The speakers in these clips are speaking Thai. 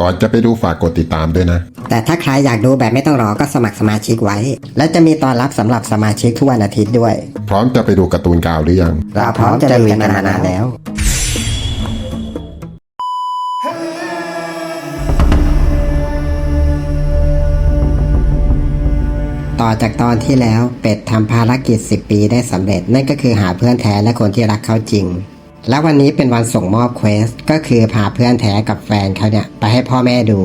ก่อนจะไปดูฝากกดติดตามด้วยนะ แต่ถ้าใครอยากดูแบบไม่ต้องรอก็สมัครสมาชิกไว้ และจะมีตอนรับสำหรับสมาชิกทุกวันอาทิตย์ด้วย พร้อมจะไปดูการ์ตูนกาวหรือยัง เราพร้อมจะลุยกันมานานแล้ว ต่อจากตอนที่แล้วเป็ดทำภารกิจ 10 ปีได้สำเร็จ นั่นก็คือหาเพื่อนแท้และคนที่รักเขาจริง และวันนี้เป็นวันส่งมอบเควสก็คือพาเพื่อนแท้กับแฟนเขาเนี่ยไปให้พ่อแม่ดู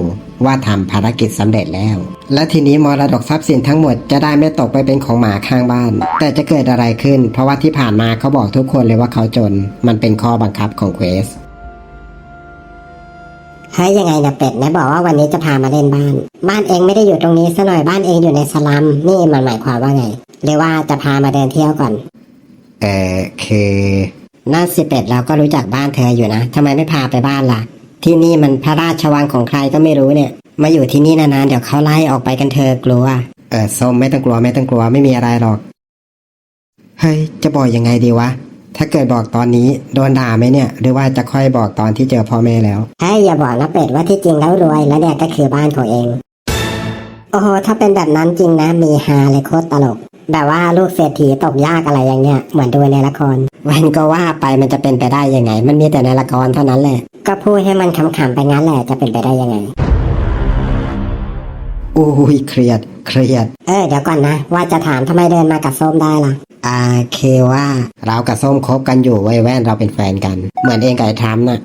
ว่าทำภารกิจสำเร็จแล้ว และทีนี้มรดกทรัพย์สินทั้งหมดจะได้ไม่ตกไปเป็นของหมาข้างบ้าน แต่จะเกิดอะไรขึ้น เพราะว่าที่ผ่านมาเขาบอกทุกคนเลยว่าเขาจน มันเป็นข้อบังคับของเควสเฮ้ยยังไงนะเป็ดนะบอกว่าวันนี้จะพามาเล่นบ้าน บ้านเองไม่ได้อยู่ตรงนี้ซะหน่อยบ้านเองอยู่ในสลัมนี่มันหมายความว่าไงหรือว่าจะพามาเดินเที่ยวก่อน เออคือ น่าสิเป็ดเราก็รู้จักบ้านเธออยู่นะทำไมไม่พาไปบ้านล่ะ ที่นี่มันพระราชวังของใครก็ไม่รู้เนี่ย มาอยู่ที่นี่นานๆเดี๋ยวเขาไล่ออกไปกันเธอกลัว เออส้มไม่ต้องกลัวไม่ต้องกลัวไม่มีอะไรหรอก เฮ้ย จะบอกยังไงดีวะ ถ้าเกิดบอกตอนนี้โดนด่าไหมเนี่ย หรือว่าจะค่อยบอกตอนที่เจอพ่อแม่แล้วเฮ้ยอย่าบอกนะเป็ดว่าที่จริงแล้วรวยแล้วเนี่ยก็คือบ้านของเอง โอ้โหถ้าเป็นแบบนั้นจริงนะมีฮาเลยโคตรตลก แบบว่าลูกเศรษฐีตกยากอะไรอย่างเงี้ยเหมือนดูในละคร วันก็ว่าไปมันจะเป็นไปได้ยังไง มันมีแต่ในละครเท่านั้นแหละ ก็พูดให้มันขำๆไปงั้นแหละจะเป็นไปได้ยังไงอุ้ยเครียด เครียด เออเดี๋ยวก่อนนะ ว่าจะถามทำไมเดินมากับส้มได้ล่ะอาเคว่า เรากับส้มคบกันอยู่ไว้ยแว่นเราเป็นแฟนกัน เหมือนเองกับไอ้ทรัมป์น่ะ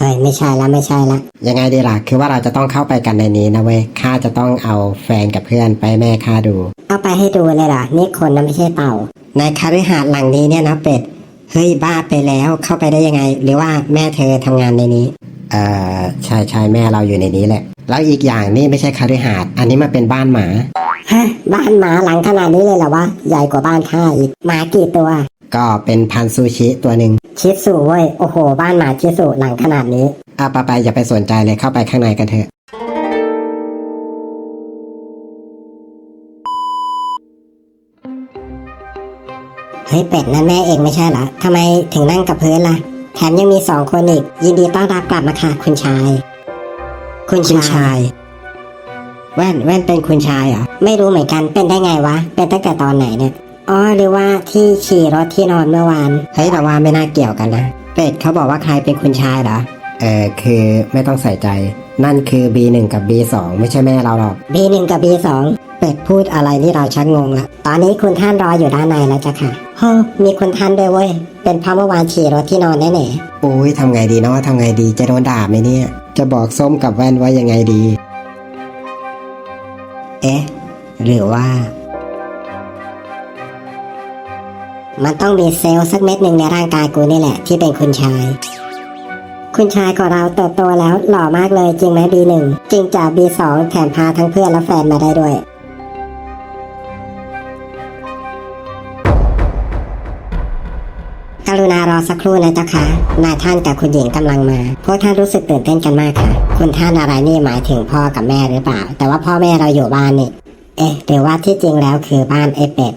เฮ้ยไม่ใช่ละไม่ใช่ละยังไงดีล่ะคือว่าเราจะต้องเข้าไปกันในนี้นะเว้ยข้าจะต้องเอาแฟนกับเพื่อนไปให้แม่ข้าดู เอาไปให้ดูเลยเหรอนี่คนนะไม่ใช่เต่า ในคฤหาสน์หลังนี้เนี่ยนะเป็ดเฮ้ยบ้าไปแล้วเข้าไปได้ยังไง หรือว่าแม่เธอทำงานในนี้ เอ่อใช่ใช่แม่เราอยู่ในนี้แหละ แล้วอีกอย่างนี่ไม่ใช่คฤหาสน์อันนี้มาเป็นบ้านหมา ฮะบ้านหมาหลังขนาดนี้เลยเหรอวะใหญ่กว่าบ้านข้าอีกหมากี่ตัว ก็เป็นพันธุ์ซูชิตัวหนึ่งชิสุเว้ย โอ้โห บ้านหมาชิสุหลังขนาดนี้ อะไปไปอย่าไปสนใจเลยเข้าไปข้างในกันเถอะ เฮ้ยเป็ดนั่นแม่เองไม่ใช่เหรอทำไมถึงนั่งกับพื้นล่ะ แถมยังมีสองคนอีก ยินดีต้อนรับกลับมาค่ะคุณชาย คุณคุณชาชายยแว่นแว่นเป็นคุณชายเหรอ ไม่รู้เหมือนกันเป็นได้ไงวะ เป็นตั้งแต่ตอนไหนเนี่ย อ๋อหรือว่าที่ขี่รถที่นอนเมื่อวานเฮ้ยแต่ว่าไม่น่าเกี่ยวกันนะ เป็ดเขาบอกว่าใครเป็นคุณชายเหรอ เออคือไม่ต้องใส่ใจ นั่นคือ B1 กับ B2 ไม่ใช่แม่เราหรอก B1 กับ B2 เป็ดพูดอะไรนี่เราชักงงละตอนนี้คุณท่านรออยู่ด้านในแล้วจ้ะค่ะโฮ้มีคุณท่านด้วยเว้ย เป็นเพราะเมื่อวานขี่รถที่นอนแน่ๆโอ้ยทำไงดีเนาะทำไงดีจะโดนด่าไหมเนี่ย จะบอกส้มกับแว่นว่ายังไงดี เอ๊ะ หรือว่า มันต้องมีเซลล์สักเม็ดหนึ่งในร่างกายกูนี่แหละ ที่เป็นคุณชาย คุณชายของเราเติบโตแล้วหล่อมากเลยจริงไหมบีหนึ่งจริงจากบีสองแถมพาทั้งเพื่อนและแฟนมาได้ด้วยกรุณารอสักครู่นะเจ้าค่ะ นายท่านกับคุณหญิงกำลังมา พวกท่านรู้สึกตื่นเต้นกันมากค่ะ คุณท่านอะไรนี่หมายถึงพ่อกับแม่หรือเปล่า แต่ว่าพ่อแม่เราอยู่บ้านนี่ เอ๊ะหรือว่าที่จริงแล้วคือบ้านไอ้เป็ด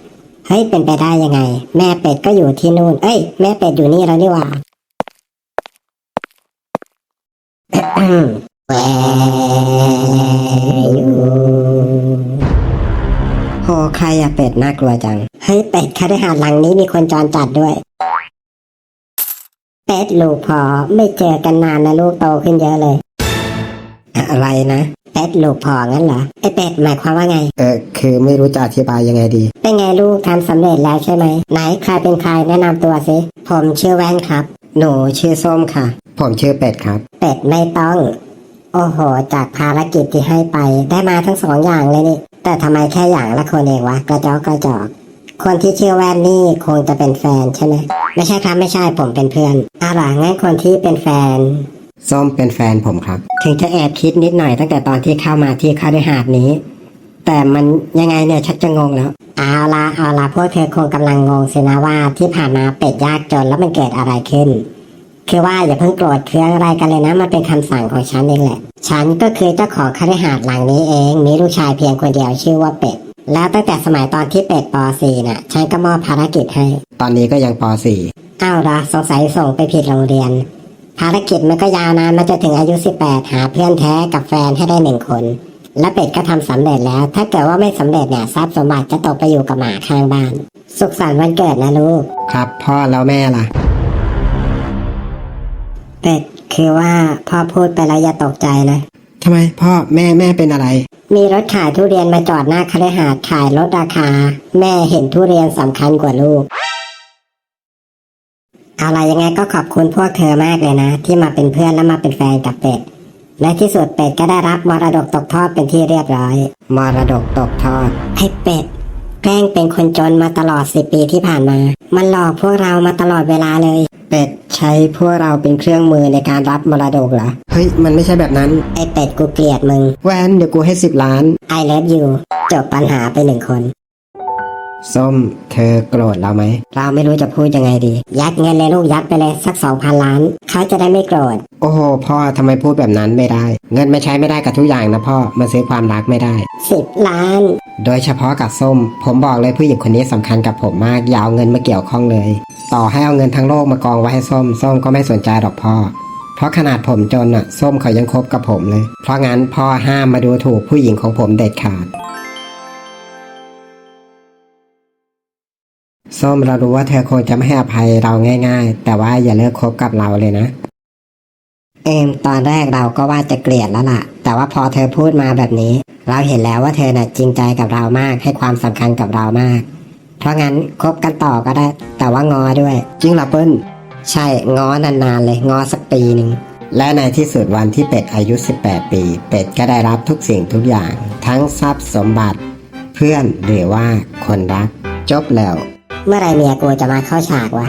เฮ้ยเป็นไปได้ยังไง แม่เป็ดก็อยู่ที่นู่น เอ้ย แม่เป็ดอยู่นี่แล้วนี่หว่าแหวอยู่โหใครอะเป็ดน่ากลัวจัง เฮ้ยเป็ดคฤหาสน์หลังนี้มีคนจรจัดด้วย เป็ดลูกพอไม่เจอกันนานนะลูกโตขึ้นเยอะเลย อะไรนะ เป็ดลูกพองั้นเหรอไอเป็ดหมายความว่าไง เออคือไม่รู้จะอธิบายยังไงดี เป็นไงลูกทำสำเร็จแล้วใช่ไหมไหนใครเป็นใครแนะนำตัวสิผมชื่อแว่นครับ หนูชื่อส้มค่ะ ผมชื่อเป็ดครับ เป็ดไม่ต้อง โอ้โห จากภารกิจที่ให้ไปได้มาทั้งสองอย่างเลยนี่ แต่ทำไมแค่อย่างละคนเองวะกระจอกกระจอกคนที่ชื่อแว่นนี่คงจะเป็นแฟนใช่ไหมไม่ใช่ครับไม่ใช่ผมเป็นเพื่อนอะล่ะงั้นคนที่เป็นแฟน ส้มเป็นแฟนผมครับ ถึงจะแอบคิดนิดหน่อยตั้งแต่ตอนที่เข้ามาที่คฤหาสน์นี้ แต่มันยังไงเนี่ยชักจะงงแล้ว เอาละเอาละพวกเธอคงกำลังงงสินะว่าที่ผ่านมาเป็ดยากจนแล้วมันเกิดอะไรขึ้น คือว่าอย่าเพิ่งโกรธเคืองอะไรกันเลยนะมันเป็นคำสั่งของฉันเองแหละ ฉันก็คือเจ้าของคฤหาสน์หลังนี้เอง มีลูกชายเพียงคนเดียวชื่อว่าเป็ดแล้วตั้งแต่สมัยตอนที่เป็ดป .4 น่ะ ฉันก็มอบภารกิจให้ ตอนนี้ก็ยังป .4 อ้าวเหรอสงสัยส่งไปผิดโรงเรียน ภารกิจมันก็ยาวนานมาจนถึงอายุ 18 หาเพื่อนแท้กับแฟนให้ได้หนึ่งคน และเป็ดก็ทำสำเร็จแล้ว ถ้าเกิดว่าไม่สำเร็จเนี่ยทรัพย์สมบัติจะตกไปอยู่กับหมาข้างบ้าน สุขสันต์วันเกิดนะลูก ครับพ่อแล้วแม่ล่ะ เป็ดคือว่าพ่อพูดไปแล้วอย่าตกใจนะทำไมพ่อแม่แม่เป็นอะไร มีรถขายทุเรียนมาจอดหน้าคฤหาสน์ขายลดราคา แม่เห็นทุเรียนสำคัญกว่าลูก เอาล่ะยังไงก็ขอบคุณพวกเธอมากเลยนะ ที่มาเป็นเพื่อนและมาเป็นแฟนกับเป็ดและที่สุดเป็ดก็ได้รับมรดกตกทอดเป็นที่เรียบร้อย มรดกตกทอดไอ้เป็ดแกล้งเป็นคนจนมาตลอดสิปีที่ผ่านมา มันหลอกพวกเรามาตลอดเวลาเลย เป็ดใช้พวกเราเป็นเครื่องมือในการรับมรดกเหรอ เฮ้ย มันไม่ใช่แบบนั้น ไอ้เป็ดกูเกลียดมึง แวนเดี๋ยวกูให้สิบล้าน I love you จบปัญหาไปหนึ่งคน ส้ม เธอโกรธเราไหม เราไม่รู้จะพูดยังไงดี ยัดเงินเลยลูกยัดไปเลยสักสองพันล้าน เขาจะได้ไม่โกรธ โอ้โห พ่อทำไมพูดแบบนั้นไม่ได้ เงินไม่ใช้ไม่ได้กับทุกอย่างนะพ่อมาซื้อความรักไม่ได้ สิบล้าน โดยเฉพาะกับส้ม ผมบอกเลยผู้หญิงคนนี้สำคัญกับผมมากอย่าเอาเงินมาเกี่ยวข้องเลย ต่อให้เอาเงินทั้งโลกมากองไว้ให้ส้ม ส้มก็ไม่สนใจหรอกพ่อ เพราะขนาดผมจนอะส้มเขายังคบกับผมเลย เพราะงั้นพ่อห้ามมาดูถูกผู้หญิงของผมเด็ดขาด ส้มเรารู้ว่าเธอคงจะไม่ให้อภัยเราง่าย ๆ แต่ว่าอย่าเลิกคบกับเราเลยนะ เอมตอนแรกเราก็ว่าจะเกลียดแล้วล่ะ แต่ว่าพอเธอพูดมาแบบนี้ เราเห็นแล้วว่าเธอน่ะจริงใจกับเรามากให้ความสำคัญกับเรามาก เพราะงั้นคบกันต่อก็ได้ แต่ว่างอด้วย จริงเหรอเปิ้ลใช่ง้อนานๆเลยงอสักปีหนึ่งและในที่สุดวันที่เป็ดอายุ 18 ปี เป็ดก็ได้รับทุกสิ่งทุกอย่าง ทั้งทรัพย์สมบัติ เพื่อนหรือว่าคนรัก จบแล้ว เมื่อไรเมียกูจะมาเข้าฉากวะ